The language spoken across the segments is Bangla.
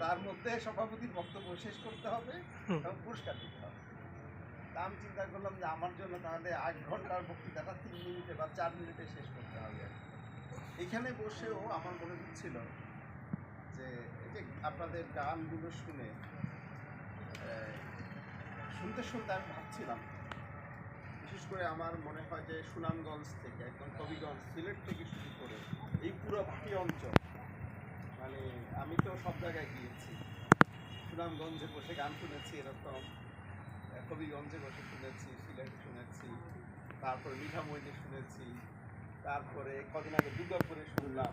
তার মধ্যে সভাপতির বক্তব্য শেষ করতে হবে এবং পুরস্কার দিতে হবে। তা আমি চিন্তা করলাম যে আমার জন্য তাহলে এক ঘণ্টার বক্তৃতাটা তিন মিনিটে বা চার মিনিটে শেষ করতে হবে। এখানে বসেও আমার মনে হচ্ছিল যে এই যে আপনাদের গানগুলো শুনে শুনতে শুনতে আমি ভাবছিলাম বিশেষ করে আমার মনে হয় যে সুনামগঞ্জ থেকে একদম কবিগঞ্জ সিলেট থেকে শুরু করে এই পুরো ভাটি অঞ্চল মানে আমি তো সব জায়গায় গিয়েছি। সুনামগঞ্জে বসে গান শুনেছি এরকম। কবিগঞ্জে বসে শুনেছি সিলেট শুনেছি তারপরে মিঠামইতে শুনেছি তারপরে কদিন আগে দুর্গাপুরে শুনলাম।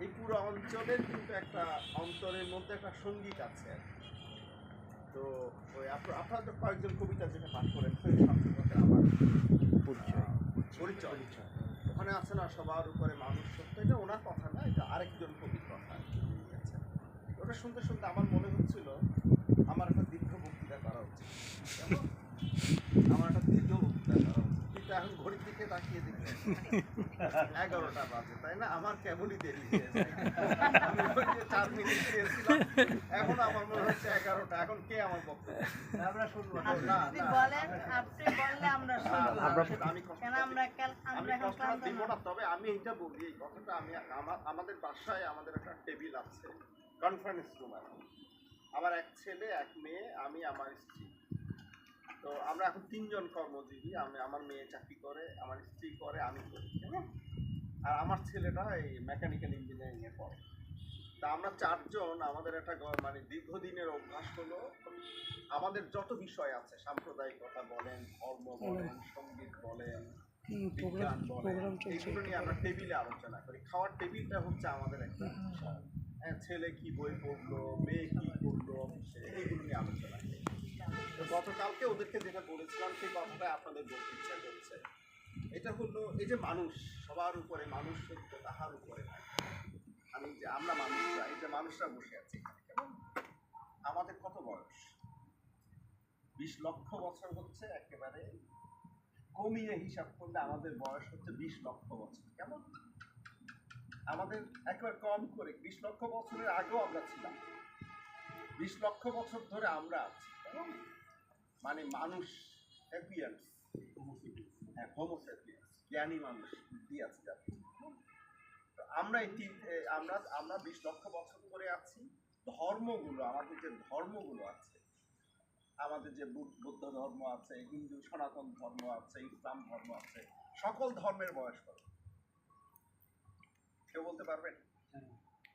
এই পুরো অঞ্চলের কিন্তু একটা অন্তরের মধ্যে একটা সংগীত আছে। আর কি। তো ওই আপনার তো কয়েকজন কবিতা যেটা পাঠ করেন সেই সাথে আমার পরিচয়। পরিচয়। ওখানে আছে না, সবার উপরে মানুষ সত্য, এটা ওনার কথা না, এটা আরেকজন কবির কথা আছে ওটা শুনতে শুনতে আমার মনে হচ্ছিল, আমার একটা দীর্ঘ বক্তৃতা করা উচিত? আমার একটা দীর্ঘ বক্তৃতা করা উচিত। কিন্তু এখন ঘড়ির দিকে তাকিয়ে দেখি। এগারোটা বাজে তাই না? আমার কেমনই দেরি আমি চার মিনিট দিয়েছিলাম এখন আমার মনে হচ্ছে এগারোটা। এখন কে আমার বক্তব্য আমরা শুনব বলেন আপনি বললে আমরা শুনব। তবে এইটা বলি এই কথাটা আমি আমাদের বাসায় আমাদের একটা টেবিল আছে কনফারেন্স রুম আমার এক ছেলে এক মেয়ে আমি আমার স্ত্রী। আমরা এখন তিনজন কর্মজীবী আমি আমার মেয়ে চাকরি করে আমার স্ত্রী করে আমি করি কেমন? আর আমার ছেলেটা এই মেকানিক্যাল ইঞ্জিনিয়ারিং এ পড়ে। তা আমরা চারজন আমাদের একটা মানে দীর্ঘদিনের অভ্যাস হলো আমাদের যত বিষয় আছে সাম্প্রদায়িকতা বলেন ধর্ম বলেন সংগীত বলেন বিজ্ঞান বলেন এগুলো নিয়ে আমরা টেবিলে আলোচনা করি। খাওয়ার টেবিলটা হচ্ছে আমাদের একটা বিষয়। হ্যাঁ, ছেলে কি বই পড়ল মেয়ে কি অফিসে এইগুলো নিয়ে আলোচনা করি। তো গতকালকে ওদেরকে যেটা বলেছিলাম, সেই কথাটা আপনাদের বলতে ইচ্ছা করছে। এটা হলো এই যে মানুষ, সবার উপরে মানুষ সত্য তাহার উপরে আমি যে, আমরা মানুষরা এই যে মানুষরা বসে আছি কেমন? আমাদের কত বয়স? বিশ লক্ষ বছর হচ্ছে একেবারে। কমিয়ে হিসাব করলে আমাদের বয়স হচ্ছে বিশ লক্ষ বছর, কেমন? আমাদের একবার কম করে, বিশ লক্ষ বছরের আগেও আমরা ছিলাম। বিশ লক্ষ বছর ধরে আমরা আছি, কেমন? মানে মানুষ হ্যাপিয়ান্স হ্যাঁ হোমোসেপিয়ান্স জ্ঞানী মানুষ বুদ্ধি আছে যাদের তো আমরা এই তিন আমরা আমরা বিশ লক্ষ বছর ধরে আছি। ধর্মগুলো আমাদের যে ধর্মগুলো আছে আমাদের যে বৌদ্ধ ধর্ম আছে হিন্দু সনাতন ধর্ম আছে ইসলাম ধর্ম আছে সকল ধর্মের বয়স কত? কেউ বলতে পারবেন?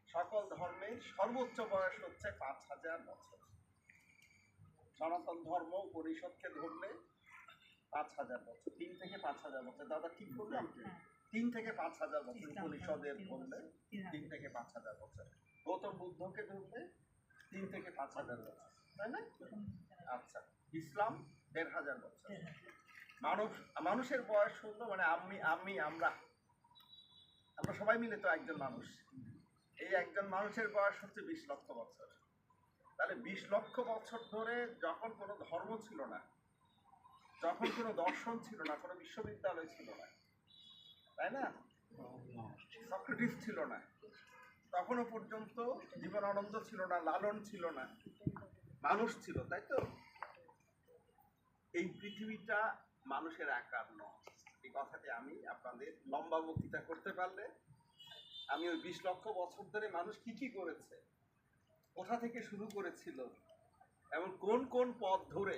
সকল ধর্মের সর্বোচ্চ বয়স হচ্ছে পাঁচ হাজার বছর। সনাতন ধর্ম পরিষদকে ধরলে পাঁচ হাজার বছর তিন থেকে পাঁচ হাজার বছর। দাদা ঠিক বললাম কি? তিন থেকে পাঁচ হাজার বছর পরিষদের ধরলে তিন থেকে পাঁচ হাজার বছর। গৌতম বুদ্ধকে ধরলে তিন থেকে পাঁচ হাজার বছর তাই না? আচ্ছা ইসলাম দেড় হাজার বছর। মানুষ মানুষের বয়স হলো মানে আমি আমি আমরা। আমরা সবাই মিলে তো একজন মানুষ। এই একজন মানুষের বয়স হচ্ছে বিশ লক্ষ বছর। তাহলে বিশ লক্ষ বছর ধরে যখন কোনো ধর্ম ছিল না, যখন কোনো দর্শন ছিল না, কোনো বিশ্ববিদ্যালয় ছিল না, তাই না? সক্রেটিস ছিল না, তখনও পর্যন্ত জীবনানন্দ ছিল না, লালন ছিল না, মানুষ ছিল, তাই তো? এই পৃথিবীটা মানুষের আকার নয়। এই কথাটি আমি আপনাদের লম্বা বক্তৃতা করতে পারলে, আমি ওই বিশ লক্ষ বছর ধরে মানুষ কি কি করেছে? কোথা থেকে শুরু করেছিল? এবং কোন কোন পথ ধরে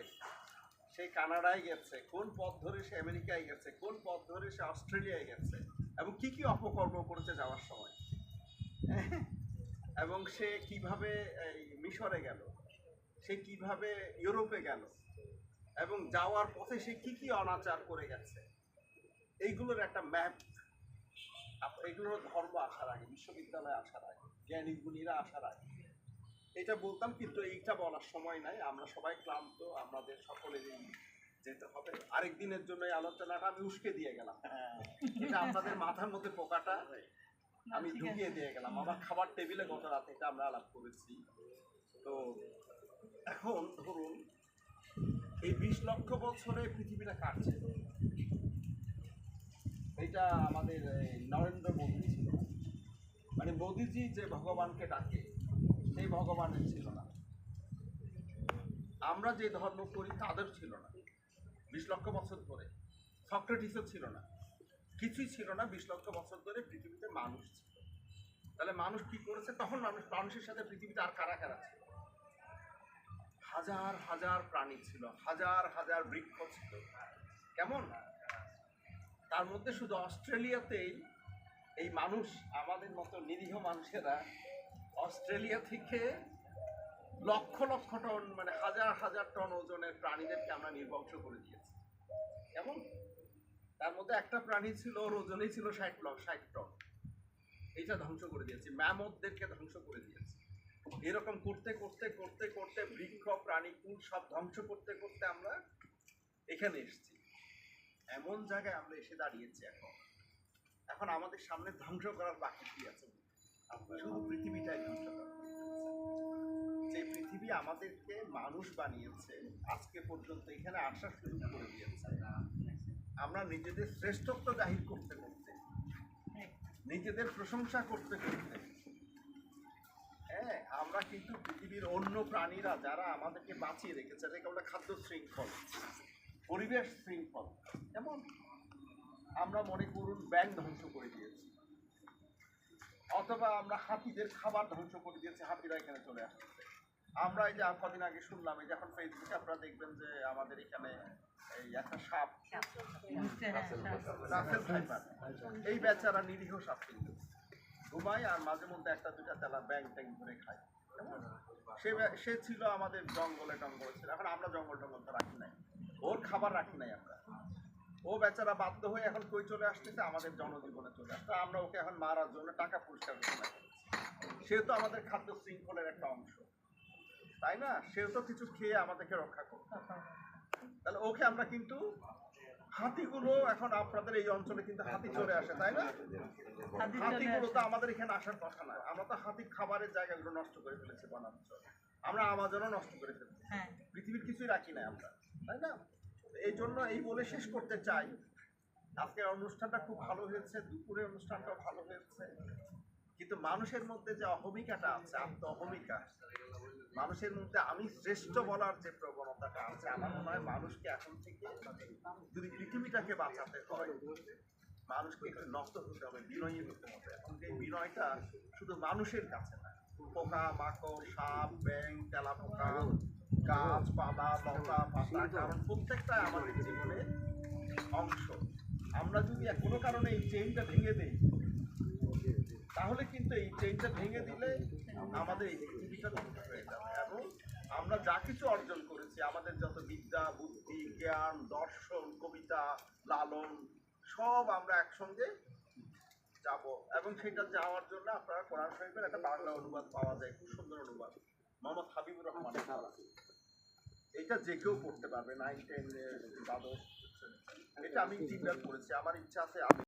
সে কানাডায় গেছে? কোন পথ ধরে সে আমেরিকায় গেছে? কোন পথ ধরে সে অস্ট্রেলিয়ায় গেছে? এবং কি কি অপকর্ম করেছে যাওয়ার সময়? এবং সে কীভাবে মিশরে গেল? সে কীভাবে ইউরোপে গেল? এবং যাওয়ার পথে সে কি কি অনাচার করে গেছে? এইগুলোর একটা ম্যাপ। এগুলোর ধর্ম আসার আগে, বিশ্ববিদ্যালয়ে আসার আগে, জ্ঞানী গুণীরা আসার আগে। এটা বলতাম কিন্তু এইটা বলার সময় নাই। আমরা সবাই ক্লান্ত আমাদের সকলেরই যেতে হবে। আরেক দিনের জন্য এই আলোচনাটা আমি উস্কে দিয়ে গেলাম। এটা আপনাদের মাথার মধ্যে পোকাটা আমি ঢুকিয়ে দিয়ে গেলাম। আমার খাবার টেবিলে গত রাতে এটা আমরা আলাপ করেছি। তো এখন ধরুন এই বিশ লক্ষ বছরে পৃথিবীটা কাটছে এটা আমাদের নরেন্দ্র মোদী ছিল। মানে মোদিজি যে ভগবানকে ডাকে ভগবানের ছিল না। আমরা যে ধর্ম করি তাদের ছিল না। বিশ লক্ষ বছর ধরে সক্রেটিসের ছিল না। কিছুই ছিল না, বিশ লক্ষ বছর ধরে পৃথিবীতে মানুষ ছিল। তাহলে মানুষ কি করেছে? তখন মানুষ মানুষের সাথে পৃথিবীতে আর কারা কারা ছিল? হাজার হাজার প্রাণী ছিল, হাজার হাজার বৃক্ষ ছিল। কেমন? তার মধ্যে শুধু অস্ট্রেলিয়াতেই এই মানুষ, আমাদের মতো নিরীহ মানুষেরা অস্ট্রেলিয়া থেকে লক্ষ লক্ষ টন মানে হাজার হাজার টন ওজনের প্রাণীদেরকে আমরা নির্বংশ করে দিয়েছি। কেমন তার মধ্যে একটা প্রাণী ছিল, ওর ওজনেই ছিল ষাট ষাট টন। এইটা ধ্বংস করে দিয়েছি ম্যামদদেরকে ধ্বংস করে দিয়েছি। এরকম করতে করতে করতে করতে বৃক্ষ, প্রাণী, কুল সব ধ্বংস করতে করতে আমরা এখানে এসেছি। এমন জায়গায় আমরা এসে দাঁড়িয়েছি এখন। এখন আমাদের সামনে ধ্বংস করার বাকি কি আছে শুধু পৃথিবীটাই ধ্বংস করা যে পৃথিবী আমাদেরকে মানুষ বানিয়েছে, আজকে পর্যন্ত এখানে আসার সুযোগ করে দিয়েছে। আমরা নিজেদের শ্রেষ্ঠত্ব জাহির করতে করতে, নিজেদের প্রশংসা করতে করতে হ্যাঁ আমরা কিন্তু পৃথিবীর অন্য প্রাণীরা যারা আমাদেরকে বাঁচিয়ে রেখেছে এটাকে আমরা খাদ্য শৃঙ্খল, পরিবেশ শৃঙ্খল যেমন আমরা মনে করুন ব্যাংক ধ্বংস করে দিয়েছি। অথবা আমরা হাতিদের খাবার ধ্বংস করে দিয়েছি, হাতিরা এখানে চলে আসছে আমরা এই যে কদিন আগে শুনলাম, এই যে এখন ফেসবুকে আপনারা দেখবেন যে আমাদের এখানে এই একটা সাপ এই বেচারা নিরীহ সাপ কিন্তু ঘুমায় আর মাঝে মধ্যে একটা দুটা ব্যাং ট্যাং ধরে খায়। সে সে ছিল আমাদের জঙ্গলে টঙ্গলে ছিল। এখন আমরা জঙ্গল টঙ্গল তো রাখি নাই। ওর খাবার রাখি নাই আমরা। ও বেচারা বাধ্য হয়ে এখন কই চলে আসতেছে? আমাদের জনজীবনে চলে আসছে। আমরা ওকে এখন মারার জন্য টাকা পুরস্কার ঘোষণা করেছি। সে তো আমাদের খাদ্য শৃঙ্খলের একটা অংশ। তাই না? সেও তো কিছু খেয়ে আমাদেরকে রক্ষা করবে। তাহলে ওকে আমরা কিন্তু হাতিগুলো এখন আপনাদের এই অঞ্চলে কিন্তু হাতি চলে আসে তাই না? হাতিগুলো তো আমাদের এখানে আসার কথা না। আমরা তো হাতি খাবারের জায়গাগুলো নষ্ট করে ফেলেছি বনাঞ্চল। আমরা আমাজনও নষ্ট করে ফেলেছি। হ্যাঁ। পৃথিবীর কিছুই রাখি নাই আমরা তাই না? এই জন্য এই বলে শেষ করতে চাই। আজকের অনুষ্ঠানটা খুব ভালো হয়েছে, দুপুরের অনুষ্ঠানটাও ভালো হয়েছে। কিন্তু মানুষের মধ্যে যে অহমিকাটা আছে আত্ম অহমিকা মানুষের মধ্যে আমি শ্রেষ্ঠ বলার যে প্রবণতাটা আছে, আমার মনে হয় মানুষকে এখন থেকে যদি পৃথিবীটাকে বাঁচাতে হয়, মানুষকে একটু নত হতে হবে, বিনয়ী হতে হবে। এবং এই বিনয়টা শুধু মানুষের কাছে না, পোকা, মাকড়, সাপ ব্যাং তেলা পোকা গাছপালা লতা পাতা কারণ প্রত্যেকটাই আমাদের জীবনের অংশ। আমরা যদি কোনো কারণে এই চেইনটা ভেঙে দিই তাহলে কিন্তু এই চেইনটা ভেঙে দিলে আমাদের এই পৃথিবীটা ধ্বংস হয়ে যাবে। এবং আমরা যা কিছু অর্জন করেছি আমাদের যত বিদ্যা বুদ্ধি জ্ঞান দর্শন কবিতা লালন সব আমরা একসঙ্গে যাব। এবং সেটা যাওয়ার জন্য আপনারা কোরআন শরীফের একটা বাংলা অনুবাদ পাওয়া যায়। খুব সুন্দর অনুবাদ। মোহাম্মদ হাবিবুর রহমান। এটা যে কেউ পড়তে পারবে নাইন টেন দ্বাদশ এটা আমি তিনবার করেছি। আমার ইচ্ছা আছে আমি